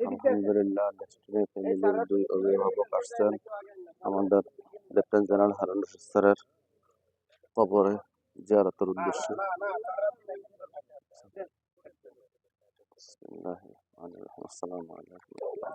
আলহামদুলিল্লাহ লেফটেন্যান্ট ফ্যামিলির দুই অভিভাবক আসছেন আমাদের লেফটেন্যান্ট জেনারেল হারুন রশিদ স্যারের কবরে জিয়ারতের উদ্দেশ্যে। আসসালামু আলাইকুম ওয়া রাহমাতুল্লাহ।